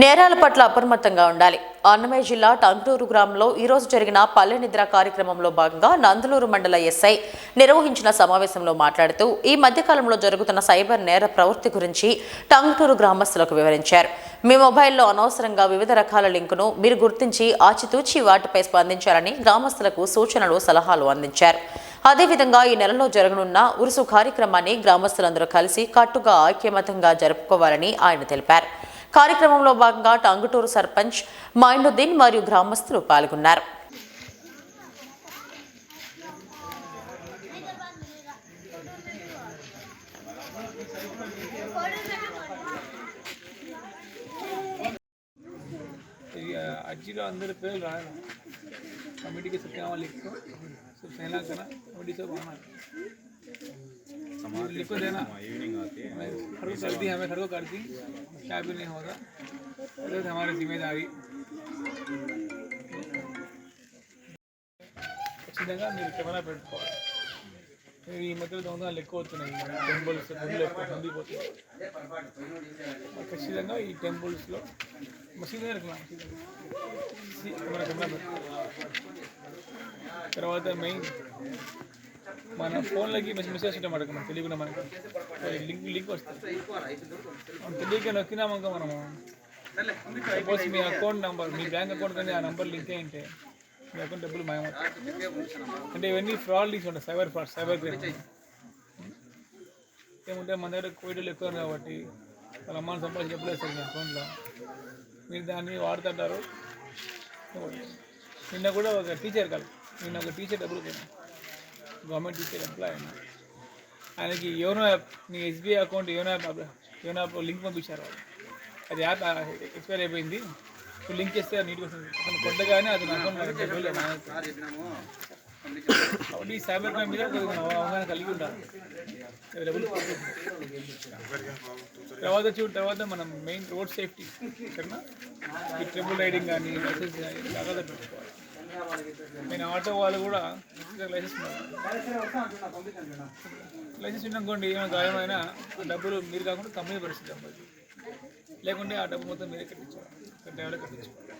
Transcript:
నేరాల పట్ల అప్రమత్తంగా ఉండాలి. అన్నమయ్య జిల్లా టంగ్టూరు గ్రామంలో ఈరోజు జరిగిన పల్లె నిద్ర కార్యక్రమంలో భాగంగా నందలూరు మండల ఎస్ఐ నిర్వహించిన సమావేశంలో మాట్లాడుతూ ఈ మధ్యకాలంలో జరుగుతున్న సైబర్ నేర ప్రవృత్తి గురించి టంగుటూరు గ్రామస్తులకు వివరించారు. మీ మొబైల్లో అనవసరంగా వివిధ రకాల లింకును మీరు గుర్తించి ఆచితూచి వాటిపై స్పందించాలని గ్రామస్తులకు సూచనలు సలహాలు అందించారు. అదేవిధంగా ఈ నెలలో జరగనున్న ఉరుసు కార్యక్రమాన్ని గ్రామస్తులందరూ కలిసి కట్టుగా ఐక్యమతంగా జరుపుకోవాలని ఆయన తెలిపారు. కార్యక్రమంలో భాగంగా టంగుటూరు సర్పంచ్ మైనుద్దీన్ మరియు గ్రామస్తులు పాల్గొన్నారు ఇది అర్జీలో అందరి పేర్లు రాయాలి कमेटी के सबके नाम लिखो सब सहना करना कमेटी सब आना लिखो देना हर को करती हमें हर को करती क्या भी नहीं होगा तो हमारी जिम्मेदारी ఖచ్చితంగా మీరు కెమెరా పెట్టుకోవాలి ఈ మధ్యలో దొంగతనాలు ఎక్కువ అవుతున్నాయి టెంపుల్స్ గుళ్ళు ఎక్కువ పొందిపోతున్నాయి ఖచ్చితంగా ఈ టెంపుల్స్లో మసీదు దగ్గర కెమెరా కెమెరా పెట్టుకోవాలి తర్వాత మెయిన్ మన ఫోన్లకి మెసేజ్ మెసేజ్ ఉంటాయి మనకు మనకు తెలియకుండా మనకు. లింక్ లింక్ వస్తుంది. మనం తెలియక నొక్కినామనుకో మనము. సపోజ్ మీ అకౌంట్ నెంబర్ మీ బ్యాంక్ అకౌంట్ కానీ ఆ నెంబర్ లింక్ అయింటే మీ అకౌంట్ డబ్బులు మాయమవుతాయి. అంటే ఇవన్నీ ఫ్రాడ్ లింక్స్ ఉంటాయి సైబర్ ఫ్రాడ్ సైబర్ క్రైమ్ ఏముంటే మన దగ్గర కోవిడ్లు ఎక్కువ కాబట్టి వాళ్ళ అమ్మని సంపాదించి చెప్పలేదు సార్ మీ అకౌంట్లో మీరు దాన్ని వాడుతుంటారు. నిన్న కూడా ఒక టీచర్ కాదు నిన్న ఒక టీచర్ డబ్బులు పోయినా గవర్నమెంట్ టీచర్ ఎంప్లాయ్ అయినా. ఆయనకి యోనో యాప్ మీ SBI account YONO app YONO app link పంపించారు వాళ్ళు. అది యాప్ ఎక్స్పైర్ అయిపోయింది. ఇప్పుడు లింక్ చేస్తే నీట్గా వస్తుంది. అతను కొట్టగానే అతను అకౌంట్. కాబట్టి ఈ సైబర్ క్రైమ్ మీద అవగాహన కలిగి ఉండాలి. తర్వాత చూ తర్వాత మనం మెయిన్ రోడ్ సేఫ్టీ సరేనా? ఈ ట్రిపుల్ రైడింగ్ కానీ లైసెన్స్ కానీ జాగ్రత్త పెట్టుకోవాలి. నేను ఆటో వాళ్ళు కూడా లైసెన్స్ లైసెన్స్ ఉన్ననుకోండి ఏమైనా గాయమైనా ఆ డబ్బులు మీరు కాకుండా కంపెనీ పరిస్థితి అవ్వాలి లేకుంటే ఆ డబ్బు మొత్తం మీరే కట్టించాలి. డ్రైవర్ కట్టించుకోవాలి.